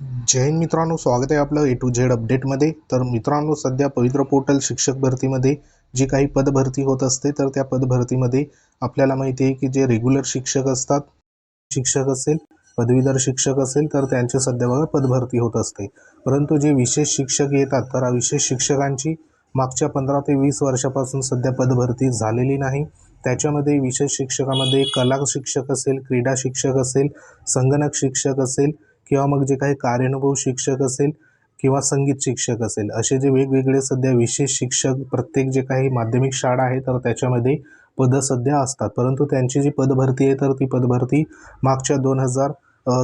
जैन मित्रांनो स्वागत आहे आपलं ए टू झेड अपडेटमध्ये तर मित्रांनो सध्या पवित्र पोर्टल शिक्षक भरतीमध्ये जी काही पदभरती होत असते तर त्या पदभरतीमध्ये आपल्याला माहिती आहे की जे रेग्युलर शिक्षक असतात शिक्षक असेल पदवीधर शिक्षक असेल तर त्यांचे सध्या बघा पदभरती होत असते. परंतु जे विशेष शिक्षक येतात तर विशेष शिक्षकांची मागच्या पंधरा ते वीस वर्षापासून सध्या पदभरती झालेली नाही. त्याच्यामध्ये विशेष शिक्षकामध्ये कला शिक्षक असेल क्रीडा शिक्षक असेल संगणक शिक्षक असेल किंवा मग जे काही कार्यानुभव शिक्षक असेल किंवा संगीत शिक्षक असेल असे जे वेगवेगळे सध्या विशेष शिक्षक प्रत्येक जे काही माध्यमिक शाळा आहे तर त्याच्यामध्ये पदं सध्या असतात. परंतु त्यांची जी पदभरती आहे तर ती पदभरती मागच्या दोन हजार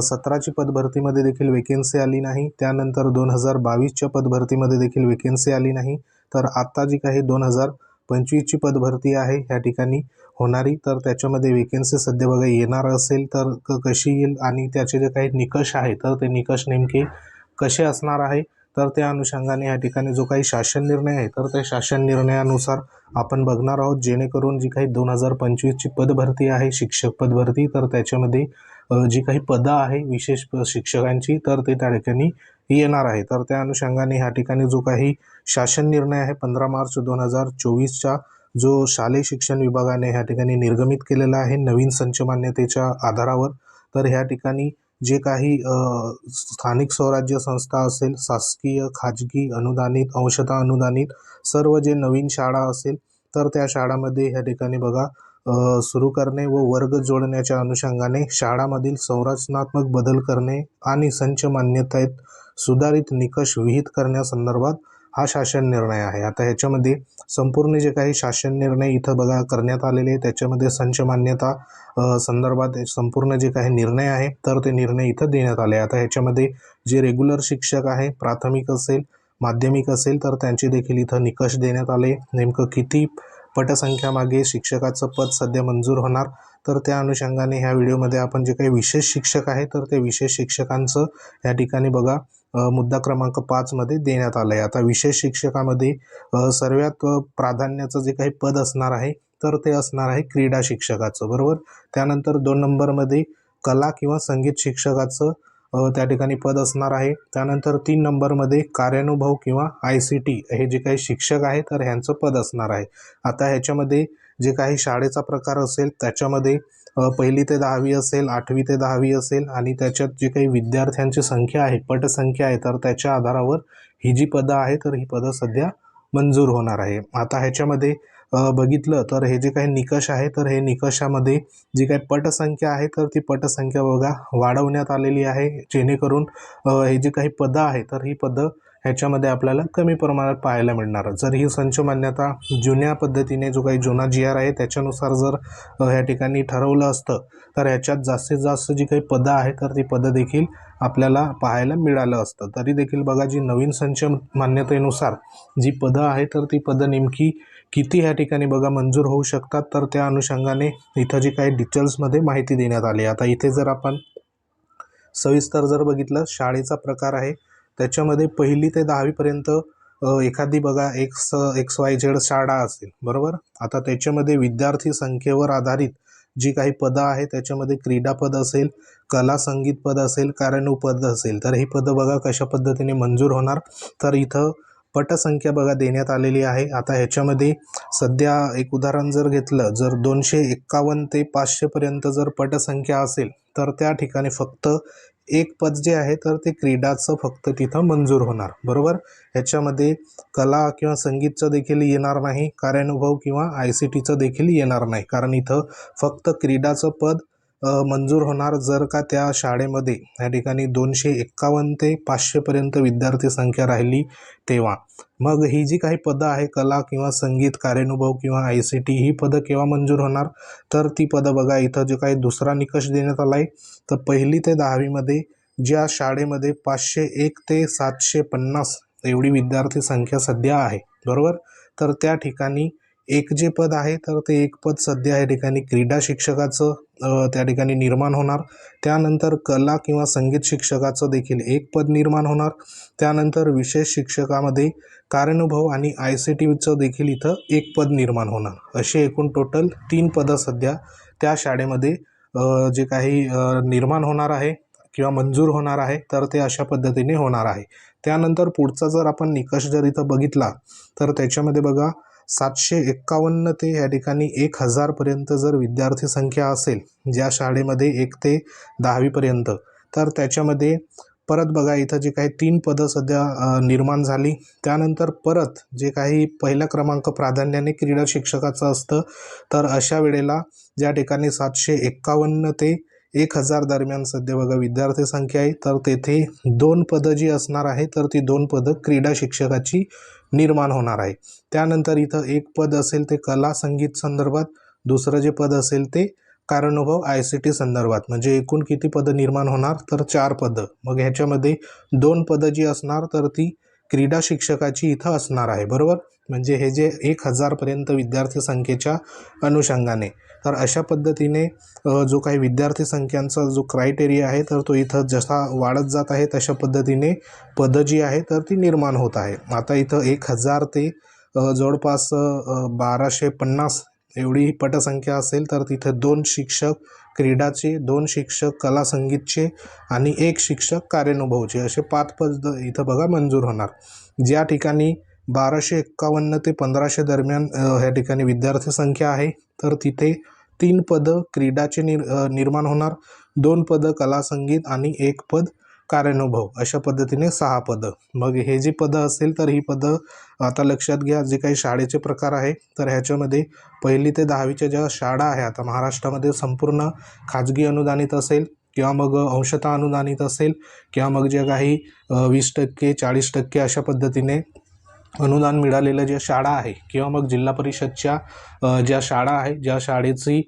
सतराची पदभरतीमध्ये देखील वेकेन्सी आली नाही. त्यानंतर दोन हजार बावीसच्या पदभरतीमध्ये देखील वेकेन्सी आली नाही. तर आत्ता जी काही दोन हजार पंचवीसची पदभरती आहे ह्या ठिकाणी होणारी. तर त्याच्यामध्ये वेकेन्सी सध्या बघा येणार असेल तर क कशी येईल आणि त्याचे जे काही निकष आहे तर ते निकष नेमके कसे असणार आहे? तर त्या अनुषंगाने या ठिकाणी जो काही शासन निर्णय आहे तर त्या शासन निर्णयानुसार आपण बघणार आहोत. जेणेकरून जी काही दोन हजार पंचवीसची पदभरती आहे शिक्षक पदभरती तर त्याच्यामध्ये जी काही पदं आहे विशेष शिक्षकांची तर ते त्या ठिकाणी येणार आहे. तर त्या अनुषंगाने ह्या ठिकाणी जो काही शासन निर्णय आहे पंधरा मार्च दोन हजार चोवीसच्या जो शालेय शिक्षण विभागाने ह्या ठिकाणी निर्गमित केलेला आहे नवीन संच मान्यतेच्या आधारावर तर ह्या ठिकाणी जे काही स्थानिक स्वराज्य संस्था असेल शासकीय खाजगी अनुदानित अंशता अनुदानित सर्व जे नवीन शाळा असेल तर त्या शाळामध्ये ह्या ठिकाणी बघा सुरू करणे व वर्ग जोडण्याच्या अनुषंगाने शाळामधील संरचनात्मक बदल करणे आणि संच मान्यतेत सुधारित निकष विहित करण्यासंदर्भात हा शासन निर्णय आहे. आता ह्याच्यामध्ये संपूर्ण जे काही शासन निर्णय इथं बघा करण्यात आलेले आहे त्याच्यामध्ये संच मान्यता संदर्भात संपूर्ण जे काही निर्णय आहे तर ते निर्णय इथं देण्यात आले आता ह्याच्यामध्ये जे रेग्युलर शिक्षक आहे प्राथमिक असेल माध्यमिक असेल तर त्यांचे देखील इथं निकष देण्यात आले. नेमकं किती पटसंख्यामागे शिक्षकाचं पद सध्या मंजूर होणार. तर त्या अनुषंगाने ह्या व्हिडिओमध्ये आपण जे काही विशेष शिक्षक आहे तर ते विशेष शिक्षकांचं या ठिकाणी बघा मुद्दा क्रमांक पाचमध्ये देण्यात आलं आहे आता विशेष शिक्षकामध्ये सर्वात प्राधान्याचं जे काही पद असणार आहे तर ते असणार आहे क्रीडा शिक्षकाचं बरोबर? त्यानंतर दोन नंबरमध्ये कला किंवा संगीत शिक्षकाचं त्या ठिकाणी पद असणार आहे. त्यानंतर तीन नंबरमध्ये कार्यानुभव किंवा आय सी टी हे जे काही शिक्षक आहे तर ह्यांचं पद असणार आहे. आता ह्याच्यामध्ये जे काही शाळेचा प्रकार असेल त्याच्यामध्ये पहिली ते दहावी असेल आठवी ते दहावी असेल आणि त्याच्यात जे काही विद्यार्थ्यांची संख्या आहे पटसंख्या आहे तर त्याच्या आधारावर ही जी पदं आहे तर ही पदं सध्या मंजूर होणार आहे. आता ह्याच्यामध्ये बघितलं तर हे जे काही निकष आहे तर हे निकषामध्ये जी काही पटसंख्या आहे तर ती पटसंख्या बघा वाढवण्यात आलेली आहे. जेणेकरून हे जी काही पदं आहे तर ही पदं ह्याच्यामध्ये आपल्याला कमी प्रमाणात पाहायला मिळणार. जर ही संच मान्यता जुन्या पद्धतीने जो काही जुना जी आर आहे त्याच्यानुसार जर ह्या ठिकाणी ठरवलं असतं तर ह्याच्यात जास्तीत जास्त जी काही पदं आहे तर ती पदं देखील आपल्याला पाहायला मिळालं असतं. तरी देखील बघा जी नवीन संच मान्यतेनुसार जी पदं आहे तर ती पदं नेमकी किती ह्या ठिकाणी बघा मंजूर होऊ शकतात तर त्या अनुषंगाने इथं जी काही डिटेल्समध्ये माहिती देण्यात आली. आता इथे जर आपण सविस्तर जर बघितलं शाळेचा प्रकार आहे. त्याच्यामध्ये पहिली ते दहावीपर्यंत एखादी बघा एक्स एक्स वाय झेड शाळा असेल बरोबर? आता त्याच्यामध्ये विद्यार्थी संख्येवर आधारित जी काही पदं आहे त्याच्यामध्ये क्रीडापद असेल कला संगीत पद असेल पद असेल तर ही पदं बघा कशा पद्धतीने मंजूर होणार. तर इथं पटसंख्या बघा देण्यात आलेली आहे. आता ह्याच्यामध्ये सध्या एक उदाहरण जर घेतलं जर दोनशे एक्कावन्न ते पाचशेपर्यंत जर पटसंख्या असेल तर त्या ठिकाणी फक्त एक पद जे आहे तर ते क्रीडाचं फक्त तिथं मंजूर होणार. बरोबर? ह्याच्यामध्ये कला किंवा संगीतचं देखील येणार नाही कार्यानुभव किंवा आय सी टीचं देखील येणार नाही. कारण इथं फक्त क्रीडाचं पद मंजूर होणार जर का त्या शाळेमध्ये. या ठिकाणी दोनशे एक्कावन्न ते पाचशेपर्यंत विद्यार्थी संख्या राहिली तेव्हा. मग ही जी काही पदं आहे कला किंवा संगीत कार्यानुभव किंवा आय सी टी ही पदं केव्हा मंजूर होणार? तर ती पदं बघा इथं जे काही दुसरा निकष देण्यात आला आहे तर पहिली ते दहावीमध्ये ज्या शाळेमध्ये पाचशे एक ते सातशे पन्नास एवढी विद्यार्थी संख्या सध्या आहे. बरोबर? तर त्या ठिकाणी एक जे पद आहे तर ते एक पद सध्या या ठिकाणी क्रीडा शिक्षकाचं त्या ठिकाणी निर्माण होणार. त्यानंतर कला किंवा संगीत शिक्षकाचं देखील एक पद निर्माण होणार. त्यानंतर विशेष शिक्षकामध्ये कार्यानुभव आणि आय सी टीचं देखील इथं एक पद निर्माण होणार. असे एकूण टोटल तीन पदं सध्या त्या शाळेमध्ये जे काही निर्माण होणार आहे किंवा मंजूर होणार आहे तर ते अशा पद्धतीने होणार आहे. त्यानंतर पुढचा जर आपण निकष जर इथं बघितला तर त्याच्यामध्ये बघा सातशे एक्कावन्न ते या ठिकाणी एक हजारपर्यंत जर विद्यार्थी संख्या असेल ज्या शाळेमध्ये एक ते दहावीपर्यंत तर त्याच्यामध्ये परत बघा इथं जे काही तीन पदं सध्या निर्माण झाली. त्यानंतर परत जे काही पहिला क्रमांक प्राधान्याने क्रीडा शिक्षकाचं असतं तर अशा वेळेला ज्या ठिकाणी सातशे एक्कावन्न ते एक हजार दरम्यान सध्या बघा विद्यार्थी संख्या आहे. तर तेथे दोन पदं जी असणार आहे तर ती दोन पदं क्रीडा शिक्षकाची निर्माण होणार आहे. त्यानंतर इथं एक पद असेल ते कला संगीत संदर्भात दुसरं जे पद असेल ते कार्यानुभव आय सी टी संदर्भात. म्हणजे एकूण किती पदं निर्माण होणार? तर चार पदं. मग ह्याच्यामध्ये दोन पदं जी असणार तर ती क्रीडा शिक्षकाची इथं असणार आहे. बरोबर? म्हणजे हे जे एक हजारपर्यंत विद्यार्थी संख्येच्या अनुषंगाने. तर अशा पद्धतीने जो काही विद्यार्थी संख्यांचा जो क्रायटेरिया आहे तर तो इथं जसा वाढत जात आहे तशा पद्धतीने पदं जी आहे तर ती निर्माण होत आहे. आता इथं एक हजार ते जवळपास बाराशे पन्नास एवढी पटसंख्या असेल तर तिथे दोन शिक्षक क्रीडाचे दोन शिक्षक कला संगीतचे आणि एक शिक्षक कार्यानुभवचे असे पाच पद इथं बघा मंजूर होणार. ज्या ठिकाणी बाराशे एक्कावन्न ते पंधराशे दरम्यान ह्या ठिकाणी विद्यार्थी संख्या आहे तर तिथे तीन पदं क्रीडाचे निर निर्माण होणार. दोन पदं कला संगीत आणि एक पद कार्यानुभव. अशा पद्धतीने सहा पदं. मग हे जी पदं असेल तर ही पदं आता लक्षात घ्या जे काही शाळेचे प्रकार आहे तर ह्याच्यामध्ये पहिली ते दहावीच्या ज्या शाळा आहे आता महाराष्ट्रामध्ये संपूर्ण खाजगी अनुदानित असेल किंवा मग अंशतः अनुदानित असेल किंवा मग जे काही वीस टक्के चाळीस टक्के अशा पद्धतीने अनुदान मिळालेलं ज्या शाळा आहे किंवा मग जिल्हा परिषदच्या ज्या शाळा आहे ज्या शाळेची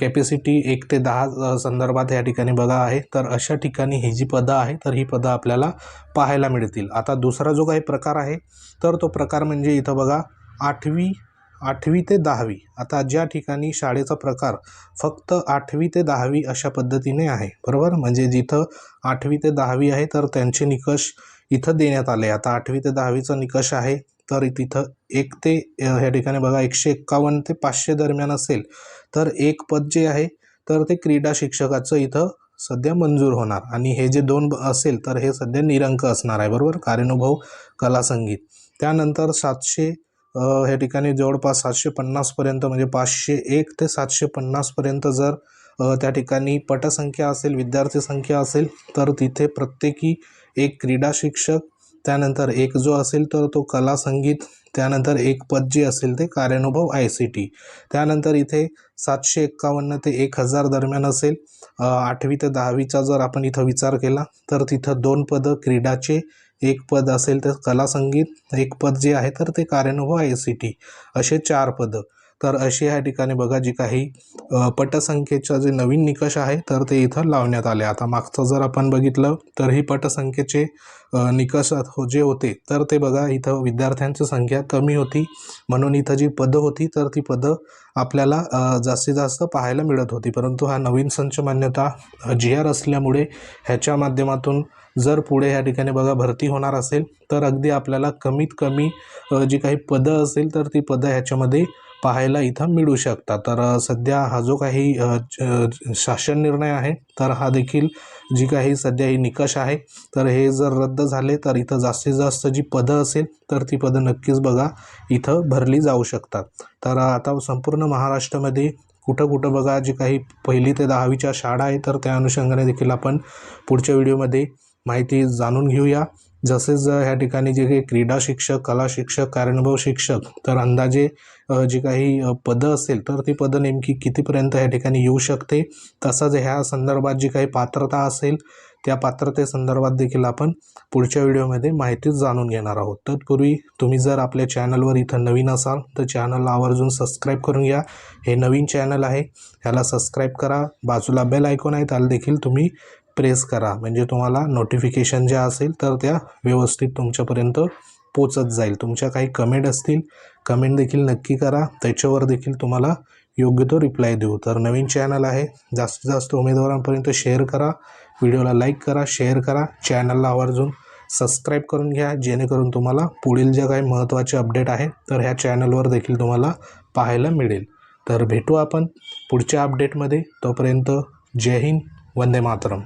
कॅपॅसिटी एक ते दहा संदर्भात या ठिकाणी बघा आहे तर अशा ठिकाणी ही जी पदं आहे तर ही पदं आपल्याला पाहायला मिळतील. आता दुसरा जो काही प्रकार आहे तर तो प्रकार म्हणजे इथं बघा आठवी आठवी ते दहावी. आता ज्या ठिकाणी शाळेचा प्रकार फक्त आठवी ते दहावी अशा पद्धतीने आहे बरोबर? म्हणजे जिथं आठवी ते दहावी आहे तर त्यांचे निकष इथं देण्यात आले आता आठवी ते दहावीचा निकष आहे तर तिथं एक ते ह्या ठिकाणी बघा एकशे एक्कावन्न ते पाचशे दरम्यान असेल. तर एक पद जे आहे तर ते क्रीडा शिक्षकाचं इथं सध्या मंजूर होणार. आणि हे जे दोन ब- असेल तर हे सध्या निरंक असणार आहे बरोबर? कार्यानुभव कला संगीत. त्यानंतर सातशे ह्या ठिकाणी जवळपास सातशे पन्नासपर्यंत म्हणजे पाचशे एक ते सातशे पन्नासपर्यंत जर त्या ठिकाणी पटसंख्या असेल विद्यार्थी संख्या असेल तर तिथे प्रत्येकी एक क्रीडा शिक्षक त्यानंतर एक जो असेल तर तो कला संगीत त्यानंतर एक पद जे असेल ते कार्यानुभव आय सी टी त्यानंतर इथे सातशे एक्कावन्न ते एक हजार दरम्यान असेल. आठवी ते दहावीचा जर आपण इथं विचार केला तर तिथं दोन पदं क्रीडाचे एक पद असेल तर कला संगीत एक पद जे आहे तर ते कार्यानुभव आय सी टी असे चार पदं. तर अशी ह्या ठिकाणी बघा जी काही पटसंख्येचा जे नवीन निकष आहे तर ते इथं लावण्यात आले. आता मागचं जर आपण बघितलं तर ही पटसंख्येचे निकष हो- जे होते तर ते बघा इथं विद्यार्थ्यांची संख्या कमी होती. म्हणून इथं जी पदं होती तर ती पदं आपल्याला जास्तीत जास्त पाहायला मिळत होती. परंतु हा नवीन संच मान्यता जी आर असल्यामुळे ह्याच्या माध्यमातून जर पुढे ह्या ठिकाणी बघा भरती होणार असेल तर अगदी आपल्याला कमीत कमी जी काही पदं असेल तर ती पदं ह्याच्यामध्ये पाहायला इथं मिळू शकतात. तर सध्या हा जो काही शासन निर्णय आहे तर हा देखील जी काही सध्या ही निकष आहे तर हे जर रद्द झाले तर इथं जास्तीत जास्त जी पदं असेल तर ती पदं नक्कीच बघा इथं भरली जाऊ शकतात. तर आता संपूर्ण महाराष्ट्रामध्ये कुठं कुठं बघा जी काही पहिली ते दहावीच्या शाळा आहे तर त्या अनुषंगाने देखील आपण पुढच्या व्हिडिओमध्ये माहिती जाणून घेऊया. जसेच ह्या ठिकाणी जे काही क्रीडा शिक्षक कला शिक्षक कार्यानुभव शिक्षक तर अंदाजे जी काही पदं असेल तर ती पदं नेमकी कितीपर्यंत ह्या ठिकाणी येऊ शकते? तसंच ह्या संदर्भात जी काही पात्रता असेल त्या पात्रतेसंदर्भात देखील आपण पुढच्या व्हिडिओमध्ये माहिती जाणून घेणार आहोत. तत्पूर्वी तुम्ही जर आपल्या चॅनलवर इथं नवीन असाल तर चॅनलला आवर्जून सबस्क्राईब करून घ्या. हे नवीन चॅनल आहे ह्याला सबस्क्राईब करा. बाजूला बेल ऐकून आहे त्याला देखील तुम्ही प्रेस करा. म्हणजे तुम्हाला नोटिफिकेशन ज्या असेल तर त्या व्यवस्थित तुमच्यापर्यंत पोचत जाईल. तुमच्या काही कमेंट असतील कमेंट देखील नक्की करा. त्याच्यावर देखील तुम्हाला योग्य तो रिप्लाय देऊ. तर नवीन चॅनल आहे. जास्तीत जास्त उमेदवारांपर्यंत शेअर करा. व्हिडिओला लाईक करा शेअर करा. चॅनलला आवर्जून सबस्क्राईब करून घ्या. जेणेकरून तुम्हाला पुढील ज्या काही महत्त्वाचे अपडेट आहे तर ह्या चॅनलवर देखील तुम्हाला पाहायला मिळेल. तर भेटू आपण पुढच्या अपडेटमध्ये तोपर्यंत जय हिंद वंदे मातरम.